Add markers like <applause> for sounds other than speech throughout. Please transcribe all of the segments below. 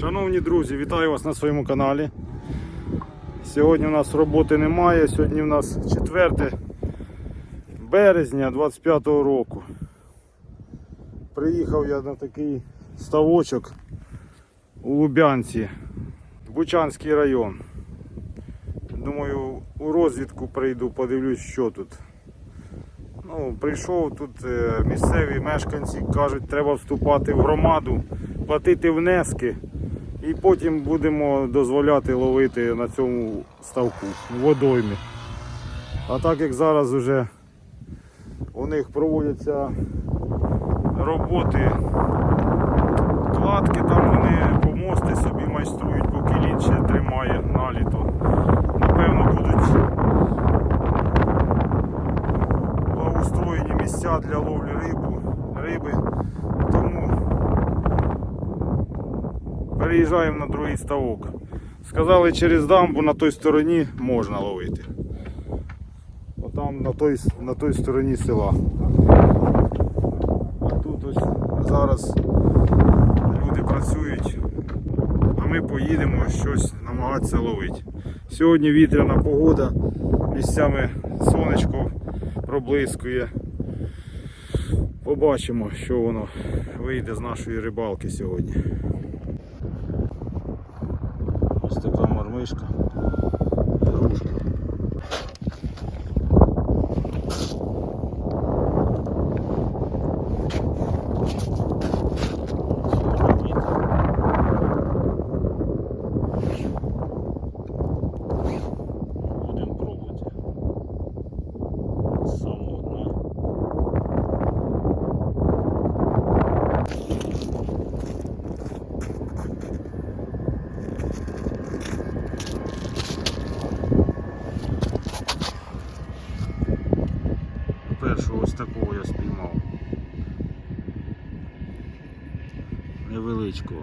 Шановні друзі, вітаю вас на своєму каналі. Сьогодні у нас роботи немає, сьогодні у нас 4 березня 25-го року. Приїхав я на такий ставочок у Лубянці, Бучанський район. Думаю, у розвідку прийду, подивлюсь, що тут. Ну, прийшов тут е, місцеві мешканці кажуть, треба вступати в громаду, платити внески. І потім будемо дозволяти ловити на цьому ставку в водоймі. А так як зараз вже у них проводяться роботи, кладки, там вони помости собі майструють, поки лід ще тримає наліто. Напевно будуть благоустроєні місця для ловлі рибу, риби. Тому переїжджаємо на другий ставок. Сказали, через дамбу на той стороні можна ловити. Отам на той, на той стороні села. А тут ось зараз люди працюють, а ми поїдемо щось намагатися ловити. Сьогодні вітряна погода, місцями сонечко проблискує. Побачимо, що воно вийде з нашої рибалки сьогодні. Ось така мармишка. Грушка. Будемо пробувати. З самого дна. Першого ось такого я спіймав. Невеличкого.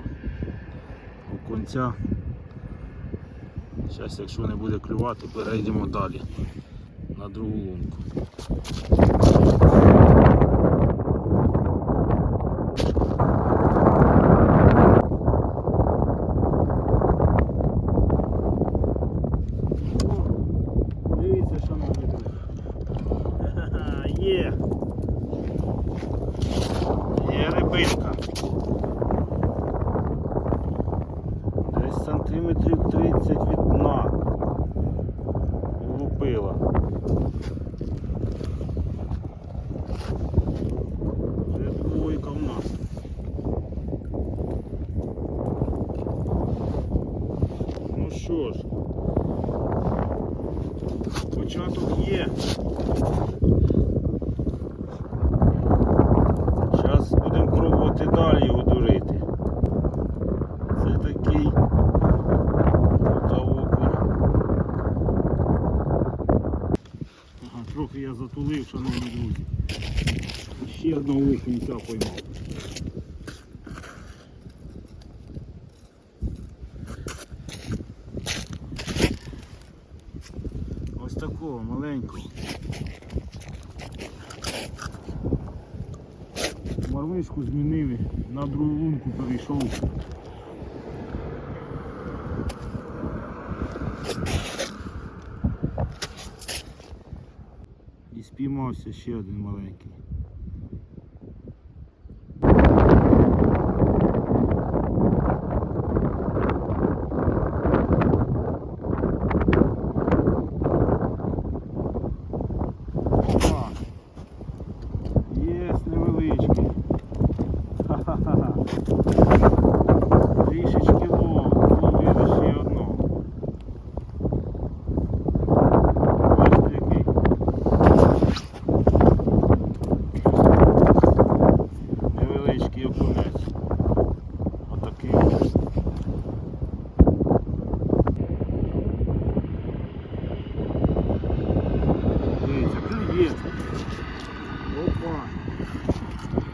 Окунця. Зараз, якщо не буде клювати, перейдемо далі на другу лунку. Дивіться, шановні друзі. Ха-ха, Є. Є рибинка. Десь сантиметрів 30 від дна. Влупила. Вже двойка в нас. Ну що ж, початок є. Зараз будемо пробувати далі його дурити. Це такий тут окунь. Ага, трохи я затулив, шановні друзі. Ще одного окунця поймав. Ось такого маленького. Мармишку змінили, на другу лунку перейшов. І спіймався ще один маленький. Опа! Є невеличкий. Ха-ха-ха. Трішечки лов, зловили ще одного. Бачите який. Невеличкий окунець. Отакий. ось. Дивіться, клює. Опа.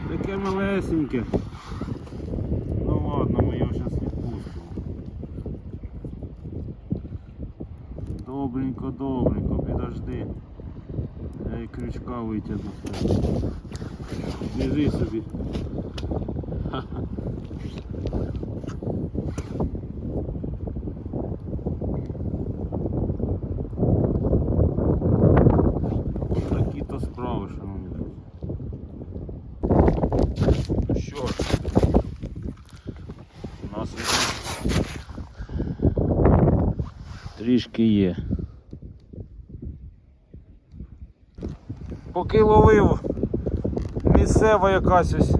Таке малесеньке. Ну ладно, ми його зараз відпустимо. Добренько, добренько, підожди. Я і крючка витягну. Біжи собі. Ха-ха. нас трішки є. Поки ловив, місцева якась ось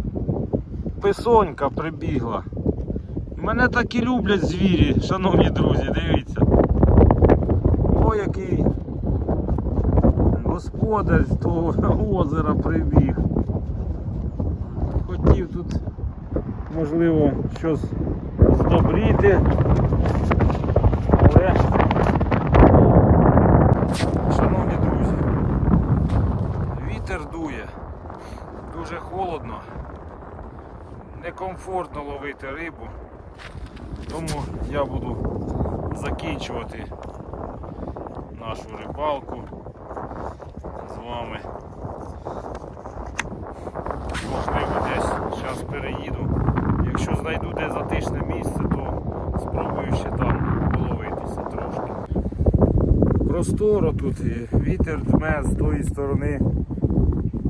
писонька прибігла. Мене так і люблять звірі, шановні друзі, дивіться. О, який господар з того озера прибіг. Хотів тут, можливо, щось здобріти. Але, шановні друзі, Вітер дує, дуже холодно, некомфортно ловити рибу, тому я буду закінчувати нашу рибалку з вами. Можливо, десь зараз переїду. Якщо знайду де затишне місце, то спробую ще там половитися трошки. Просторо тут, вітер дме з тої сторони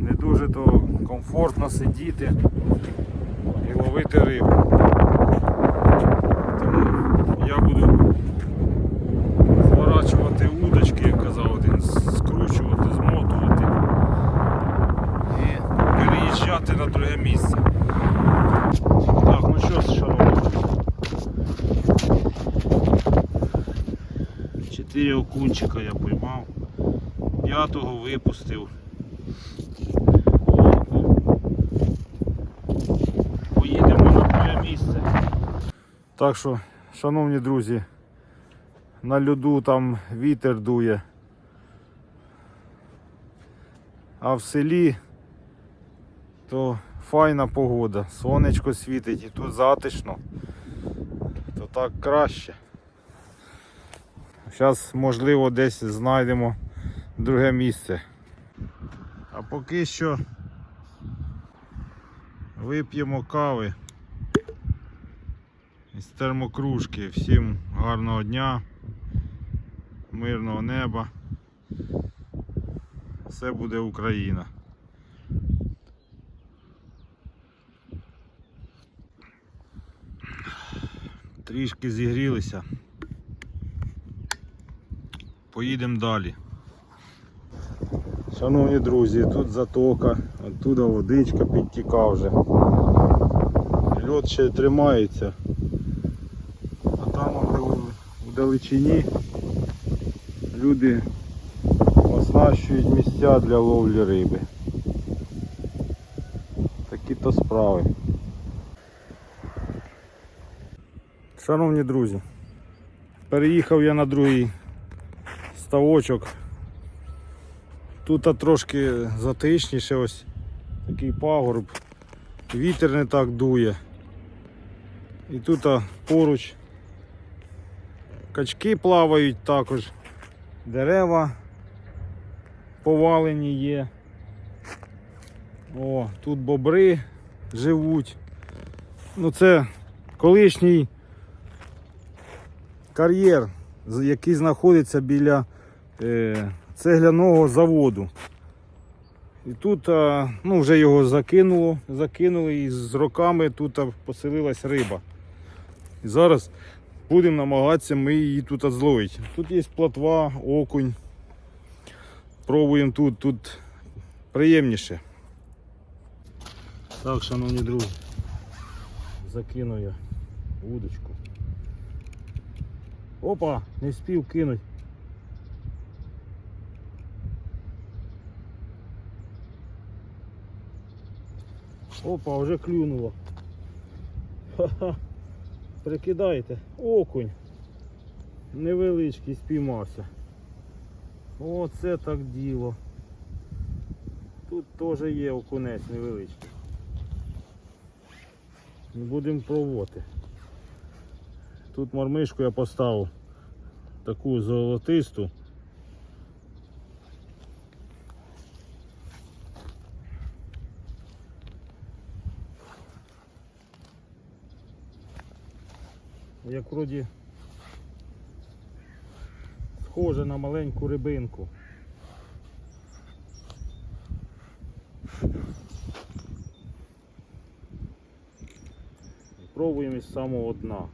не дуже то комфортно сидіти і ловити рибу. Тому я буду зворачувати удочки, як казав один, скручувати, змотувати і переїжджати на друге місце. Так, ну що ж, шановні. Чотири окунчика я поймав, п'ятого випустив. Поїдемо на моє місце. Так що, шановні друзі, на льоду там вітер дує. А в селі то файна погода, сонечко світить і тут затишно, то так краще. Зараз, можливо, десь знайдемо друге місце. А поки що вип'ємо кави із термокружки. Всім гарного дня, мирного неба. Все буде Україна. Трішки зігрілися. Поїдемо далі. Шановні друзі, тут затока, оттуда водичка підтіка вже. Льот ще тримається. Далечині люди оснащують місця для ловлі риби. Такі то справи. Шановні друзі, переїхав я на другий ставочок. Тут трошки затишніше ось такий пагорб. Вітер не так дує. І тут поруч качки плавають також, дерева повалені є. О, тут бобри живуть. Ну це колишній кар'єр, який знаходиться біля е, цегляного заводу. І тут а, ну, вже його закинуло, закинули і з роками тут поселилась риба. І зараз будемо намагатися ми її тут зловити. Тут є плотва, окунь. Пробуємо тут, тут приємніше. Так, шановні друзі, закину я вудочку. Опа, не встиг кинуть. Опа, вже клюнуло. Ха-ха. Прикидайте, окунь. Невеличкий спіймався. Оце так діло. Тут теж є окунець невеличкий. Будемо пробувати. Тут мармишку я поставив таку золотисту. Як вроді схоже на маленьку рибинку. Спробуємо із самого дна.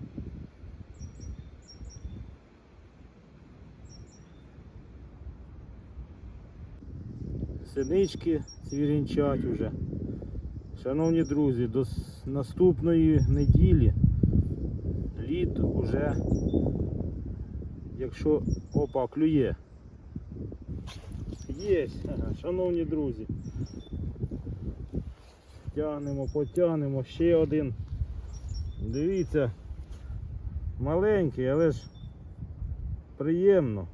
Синички цвірінчать уже. Шановні друзі, до наступної неділі лід уже, якщо опа, клює. Є, <laughs> шановні друзі. Тягнемо, потягнемо. Ще один. Дивіться. Маленький, але ж приємно.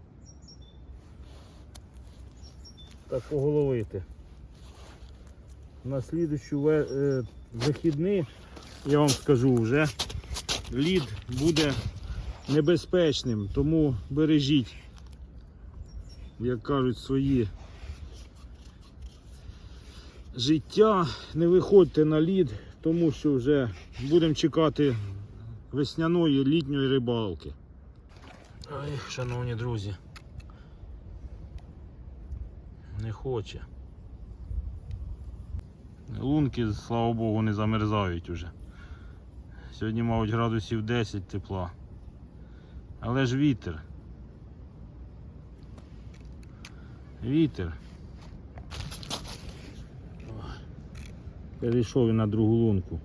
Так поголовити. На слідущу е, вихідні, я вам скажу вже, лід буде небезпечним, тому бережіть, як кажуть, свої життя, не виходьте на лід, тому що вже будемо чекати весняної літньої рибалки. Ой, шановні друзі. Не хоче. Лунки, слава Богу, не замерзають уже. Сьогодні, мабуть, градусів 10 тепла. Але ж вітер. Вітер. Перейшов він на другу лунку.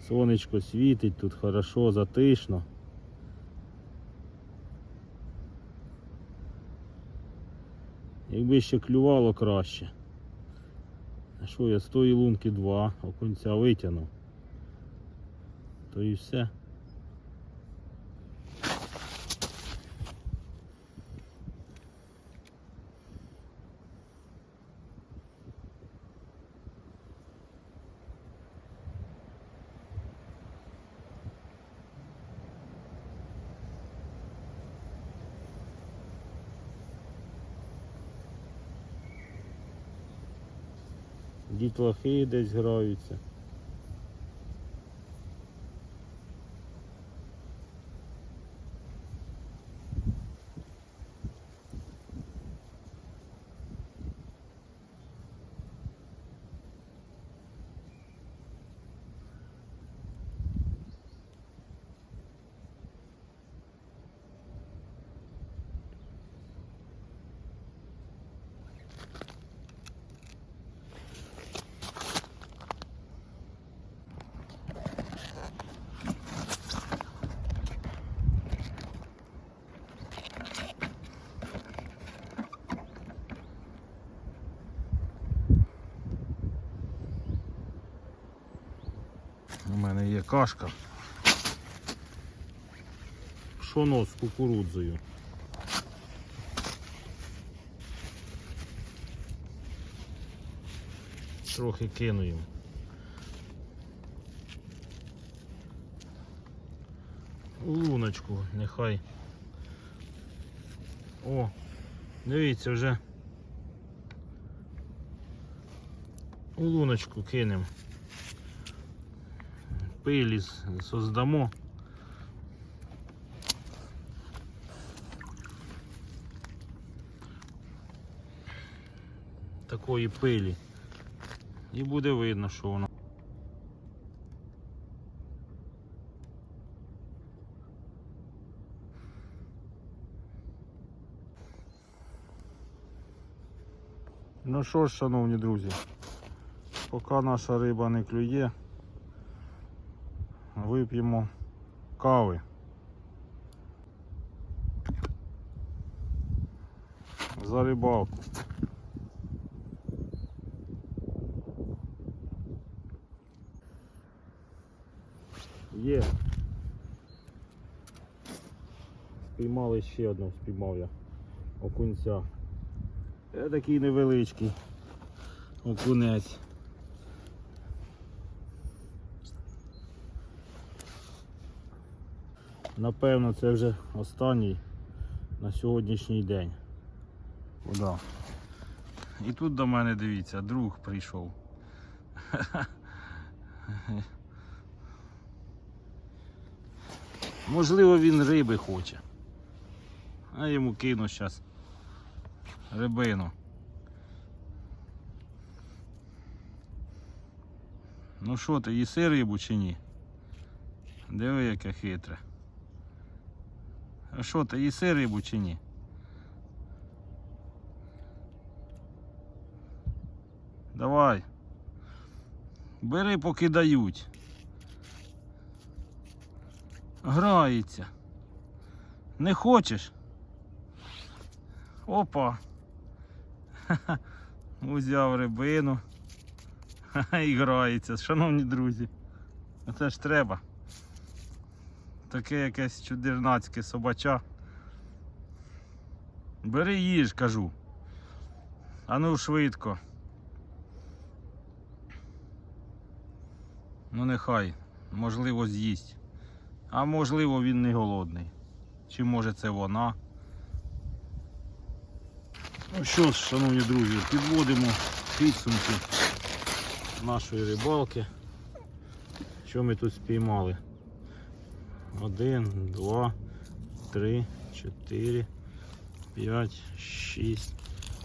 Сонечко світить, тут хорошо, затишно. Якби ще клювало краще. А що я з тої лунки два окунця витягнув. То і все. Дітлахи десь граються. У мене є кашка. Пшоно з кукурудзою. Трохи кину їм. Луночку, нехай. О, дивіться вже. У луночку кинемо. З- создамо. Такої пилі. І буде видно, що воно. Ну що ж, шановні друзі, поки наша риба не клює, вип'ємо кави. За рибалку. Є. Спіймали ще одного, спіймав я окунця. Це такий невеличкий окунець. Напевно, це вже останній на сьогоднішній день. Куда? І тут до мене дивіться, друг прийшов. Можливо, він риби хоче. А йому кину зараз рибину. Ну що ти, їси рибу чи ні? Диви, яке хитре. Що ти, їси рибу чи ні? Давай. Бери, поки дають. Грається. Не хочеш? Опа. Ха-ха. <laughs> Узяв рибину. Ха-ха, <laughs> і грається, шановні друзі. Оце ж треба. Таке якесь чудернацьке собача. Бери їж, кажу. А ну швидко. Ну нехай, можливо, з'їсть. А можливо він не голодний. Чи може це вона. Ну що ж, шановні друзі, підводимо підсумки нашої рибалки. Що ми тут спіймали? Один, два, три, чотири, п'ять, шість,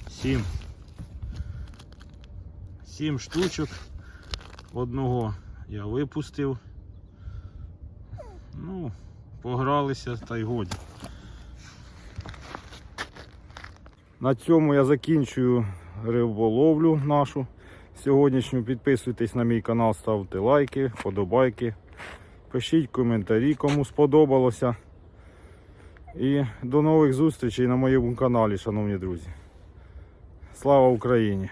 сім. Сім штучок. Одного я випустив. Ну, погралися та й годі. На цьому я закінчую риболовлю нашу сьогоднішню. Підписуйтесь на мій канал, ставте лайки, подобайки. Пишіть коментарі, кому сподобалося. І до нових зустрічей на моєму каналі, шановні друзі. Слава Україні!